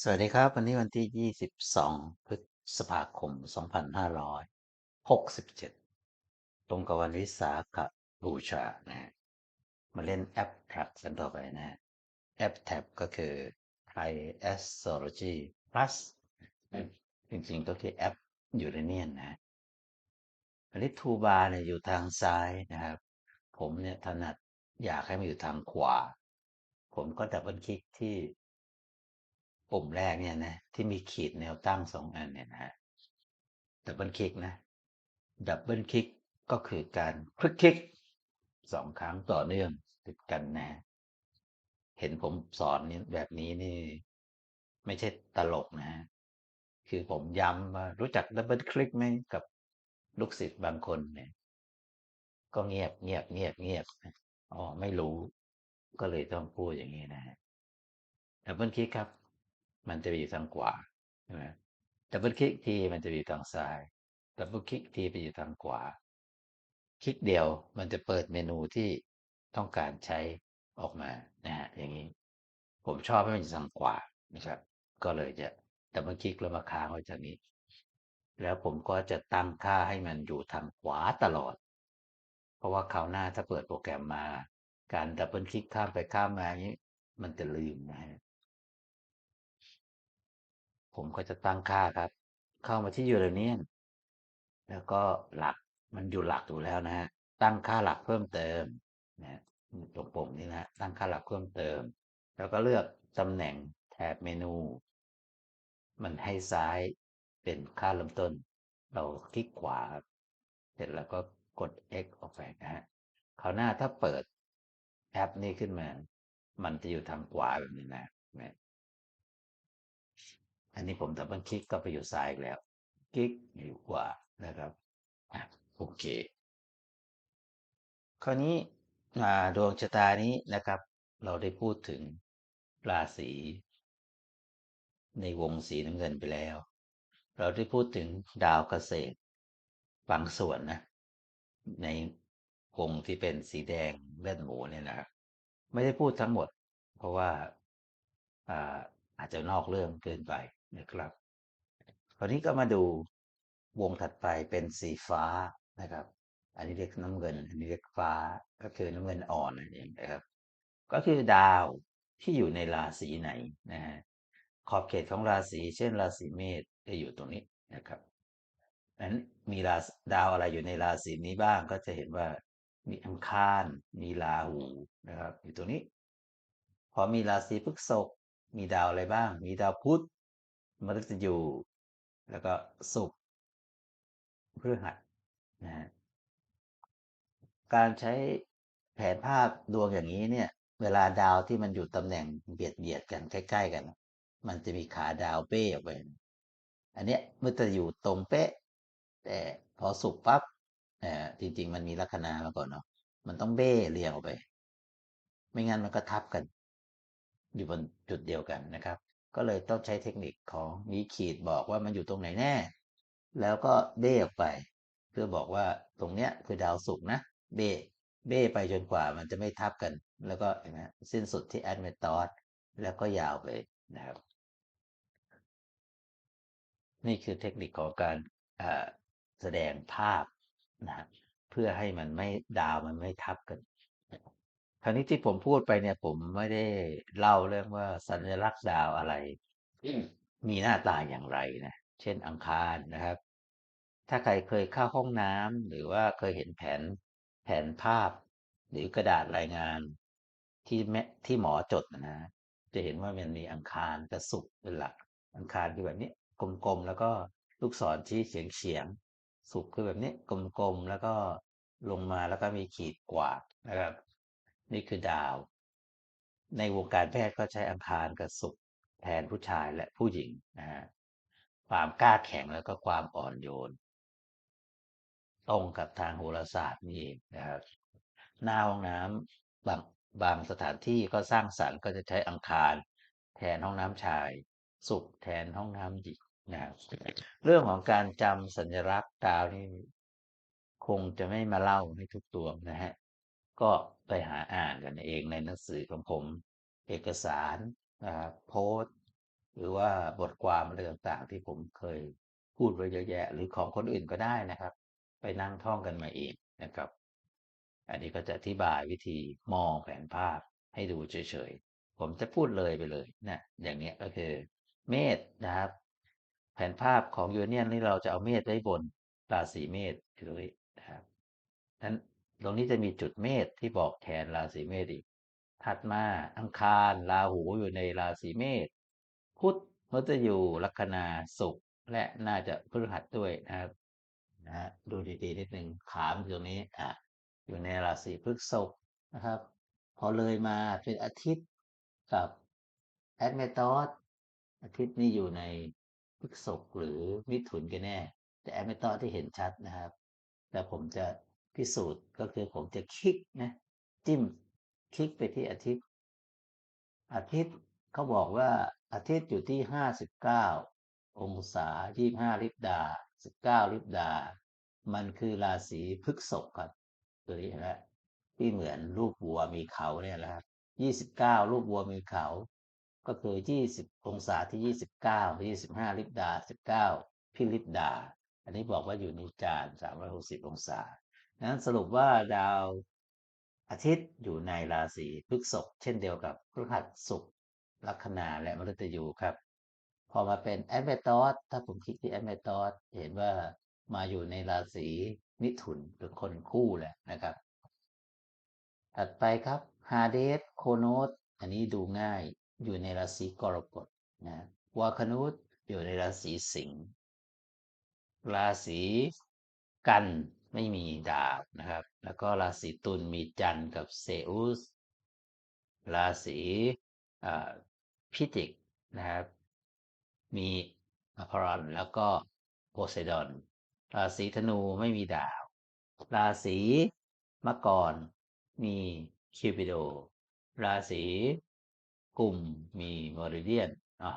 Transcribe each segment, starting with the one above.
สวัสดีครับ วันนี้วันที่ 22 พฤษภาคม 2567 ตรงกับวันวิสาขบูชานะฮะมาเล่นแอป Trap กันต่อไปนะฮะแอป Tab ก็คือ Thai Astrology Plus จริงๆก็คือแอปยูเรเนียนนะฮะอันนี้ทูบาร์เนี่ยอยู่ทางซ้ายนะครับ ผมเนี่ยถนัดอยากให้มันอยู่ทางขวา ผมก็ดับเบิลคลิกที่ ปุ่มแรกเนี่ยนะที่มีขีดแนวตั้งสองอันเนี่ยนะฮะดับเบิลคลิกนะดับเบิลคลิกก็คือการคลิกคลิกสองครั้งต่อเนื่องติดกันนะ เห็นผมสอนนี้แบบนี้นี่ ไม่ใช่ตลกนะฮะคือผมย้ำว่ารู้จักดับเบิลคลิกไหมกับลูกศิษย์บางคนเนี่ย ก็เงียบเงียบเงียบเงียบอ๋อไม่รู้ ก็เลยต้องพูดอย่างนี้นะฮะดับเบิลคลิกครับ มันจะไปอยู่ทางขวาใช่ไหมดับเบิลคลิกทีมันจะไปอยู่ทางซ้ายดับเบิลคลิกทีไปอยู่ทางขวา คลิกเดียวมันจะเปิดเมนูที่ต้องการใช้ออกมานะฮะอย่างนี้ ผมชอบให้มันอยู่ทางขวานะครับ ก็เลยจะดับเบิลคลิกแล้วมาค้างไว้จากนี้ แล้วผมก็จะตั้งค่าให้มันอยู่ทางขวาตลอด เพราะว่าคราวหน้าถ้าเปิดโปรแกรมมา การดับเบิลคลิกข้ามไปข้ามมาอย่างนี้ มันจะลืมนะฮะ ผมก็จะตั้งค่าครับ เข้ามาที่ยูเรเนียนแล้วก็หลักมันอยู่หลักอยู่แล้วนะฮะตั้งค่าหลักเพิ่มเติมนะตรงปุ่มนี้นะตั้งค่าหลักเพิ่มเติม แล้วก็เลือกตำแหน่งแถบเมนู มันให้ซ้ายเป็นค่าเริ่มต้น เราคลิกขวาครับเสร็จแล้วก็กด X ออกไปนะฮะคราวหน้าถ้าเปิดแอปนี้ขึ้นมา มันจะอยู่ทางขวาแบบนี้นะนะ อันนี้ผมดับเบิลคลิกก็ไปอยู่ซ้ายแล้ว คลิกอยู่ขวานะครับอะโอเค คราวนี้ดวงชะตานี้นะครับ เราได้พูดถึงราศีในวงสีน้ำเงินไปแล้ว เราได้พูดถึงดาวเกษตรบางส่วนนะ ในวงที่เป็นสีแดงเลือดหมูเนี่ยนะครับไม่ได้พูดทั้งหมด เพราะว่าอาอาจจะนอกเรื่องเกินไป นะครับ คราวนี้ก็มาดูวงถัดไปเป็นสีฟ้านะครับ อันนี้เรียกน้ำเงิน อันนี้เรียกฟ้าก็คือน้ำเงินอ่อนนั่นเองนะครับ ก็คือดาวที่อยู่ในราศีไหนนะฮะขอบเขตของราศีเช่น ราศีเมษจะอยู่ตรงนี้นะครับนั้นมีราดาวอะไรอยู่ในราศีนี้บ้างก็จะเห็นว่ามีอังคาร มีราหูนะครับ อยู่ตรงนี้ พอมีราศีพฤษภมีดาวอะไรบ้าง มีดาวพุธ มฤตยูแล้วก็ศุกร์พฤหัสนะฮะการใช้แผนภาพดวงอย่างนี้เนี่ย เวลาดาวที่มันอยู่ตำแหน่งเบียดเบียดกันใกล้ ๆ กัน มันจะมีขาดาวเป้ออกไป อันเนี้ยมันจะอยู่ตรงเป๊ะ แต่พอสุกปั๊บเออจริง ๆ มันมีลัคนามาก่อนเนาะมันต้องเบ้เรียงออกไป ไม่งั้นมันก็ทับกัน อยู่บนจุดเดียวกันนะครับ ก็เลยต้องใช้เทคนิคของมีขีดบอกว่ามันอยู่ตรงไหนแน่ แล้วก็เบ้ออกไป เพื่อบอกว่าตรงเนี้ยคือดาวศุกร์นะ เบ้เบ้ไปจนกว่ามันจะไม่ทับกัน แล้วก็เห็นไหมสิ้นสุดที่แอดเมตอสแล้วก็ยาวไปนะครับ นี่คือเทคนิคของการแสดงภาพนะเพื่อให้มันไม่ดาวมันไม่ทับกัน คราวนี้ที่ผมพูดไปเนี่ยผมไม่ได้เล่าเรื่องว่าสัญลักษณ์ดาวอะไร มีหน้าตาอย่างไรนะ เช่นอังคารนะครับ ถ้าใครเคยเข้าห้องน้ำหรือว่าเคยเห็นแผนแผนภาพ หรือกระดาษรายงานที่แม่ที่หมอจดนะ จะเห็นว่ามันมีอังคารกับศุกร์เป็นหลัก อังคารคือแบบนี้กลมๆแล้วก็ลูกศรชี้เฉียงเฉียงศุกร์คือแบบนี้กลมๆแล้วก็ลงมาแล้วก็มีขีดกวาดนะครับ นี่คือดาว ในวงการแพทย์ก็ใช้อังคารกับศุกร์แทนผู้ชายและผู้หญิงนะฮะความกล้าแข็งแล้วก็ความอ่อนโยน ตรงกับทางโหราศาสตร์นี่เองนะครับหน้าห้องน้ำบางบางสถานที่ก็สร้างสรรค์ก็จะใช้อังคาร แทนห้องน้ำชายศุกร์แทนห้องน้ำหญิงนะครับเรื่องของการจำสัญลักษณ์ดาวนี่คงจะไม่มาเล่าให้ทุกตัวนะฮะ ก็ไปหาอ่านกันเองในหนังสือของผม เอกสารโพสหรือว่าบทความอะไรต่างๆ ที่ผมเคยพูดไว้เยอะแยะ หรือของคนอื่นก็ได้นะครับ ไปนั่งท่องกันมาเองนะครับ อันนี้ก็จะอธิบายวิธีมองแผนภาพให้ดูเฉยๆ ผมจะพูดเลยไปเลยนะอย่างนี้ก็คือ เมษนะครับ แผนภาพของยูเนียนนี่เราจะเอาเมษไว้บนราศีเมษเลยนะครับนั้น ตรงนี้จะมีจุดเมษที่บอกแทนราศีเมษอีก ถัดมาอังคารราหูอยู่ในราศีเมษ พุธมัตยูลัคนาศุกร์และน่าจะพฤหัสด้วยนะครับนะดูดีๆนิดหนึ่งขามตรงนี้อะอยู่ในราศีพฤษภนะครับ พอเลยมาเป็นอาทิตย์กับแอดเมตอสอาทิตย์นี้อยู่ในพฤษภหรือมิถุนกันแน่ แต่แอดเมตอสที่เห็นชัดนะครับ แต่ผมจะ พิสูจน์ก็คือผมจะคลิกนะจิ้มคลิกไปที่อาทิตย์ อาทิตย์เขาบอกว่าอาทิตย์อยู่ที่ห้าสิบเก้าองศายี่ห้าลิบดาสิบเก้าลิบดา มันคือราศีพฤกษภครับตัวนี้นะที่เหมือนรูปวัวมีเขาเนี่ยแหละครับยี่สิบเก้ารูปวัวมีเขา ก็คือยี่สิบองศาที่ยี่สิบเก้ายี่สิบห้าลิบดาสิบเก้าพิลิบดา อันนี้บอกว่าอยู่ในจานสามร้อยหกสิบองศา นั้นสรุปว่าดาวอาทิตย์อยู่ในราศีพฤษภเช่นเดียวกับพฤหัสศุกร์ลัคนาและมฤตยูครับ พอมาเป็นแอดเมตอสถ้าผมคลิกที่แอดเมตอสเห็นว่ามาอยู่ในราศีมิถุนเป็นคนคู่แหละนะครับ ถัดไปครับฮาเดสโคโนสอันนี้ดูง่ายอยู่ในราศีกรกฎนะวาคนุสอยู่ในราศีสิงห์ราศีกัน ไม่มีดาวนะครับ แล้วก็ราศีตุลมีจันทร์กับเซอุส ราศีพิจิกนะครับ มีอภรอนแล้วก็โพไซดอน ราศีธนูไม่มีดาว ราศีมกรมีคิวปิโด ราศีกุมมีมอริเดียนอะ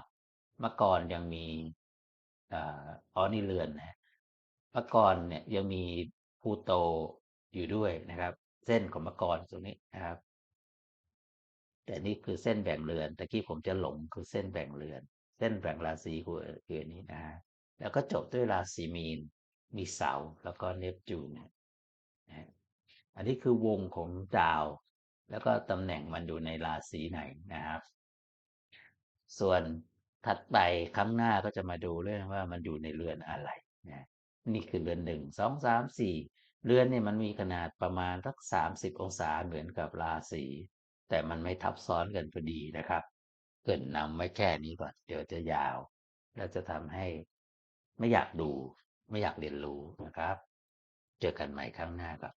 มกรยังมีอ๋อนี่เรือนนะมกรเนี่ยยังมี พูโตอยู่ด้วยนะครับ เส้นของมกรตรงนี้นะครับ แต่นี่คือเส้นแบ่งเรือนตะกี้ผมจะหลงคือเส้นแบ่งเรือน เส้นแบ่งราศีคือคือนี้นะแล้วก็จบด้วยราศีมีน มีเสาแล้วก็เนปจูนนะอันนี้คือวงของดาว แล้วก็ตำแหน่งมันอยู่ในราศีไหนนะครับ ส่วนถัดไปครั้งหน้าก็จะมาดูเรื่องว่ามันอยู่ในเรือนอะไรนะ นี่คือเรือนหนึ่งสองสามสี่เรือนเนี่ยมันมีขนาดประมาณสักสามสิบองศาเหมือนกับราศีแต่มันไม่ทับซ้อนกันพอดีนะครับ เกินนำไว้แค่นี้ก่อนเดี๋ยวจะยาว แล้วจะทำให้ไม่อยากดู ไม่อยากเรียนรู้นะครับ เจอกันใหม่ครั้งหน้าครับ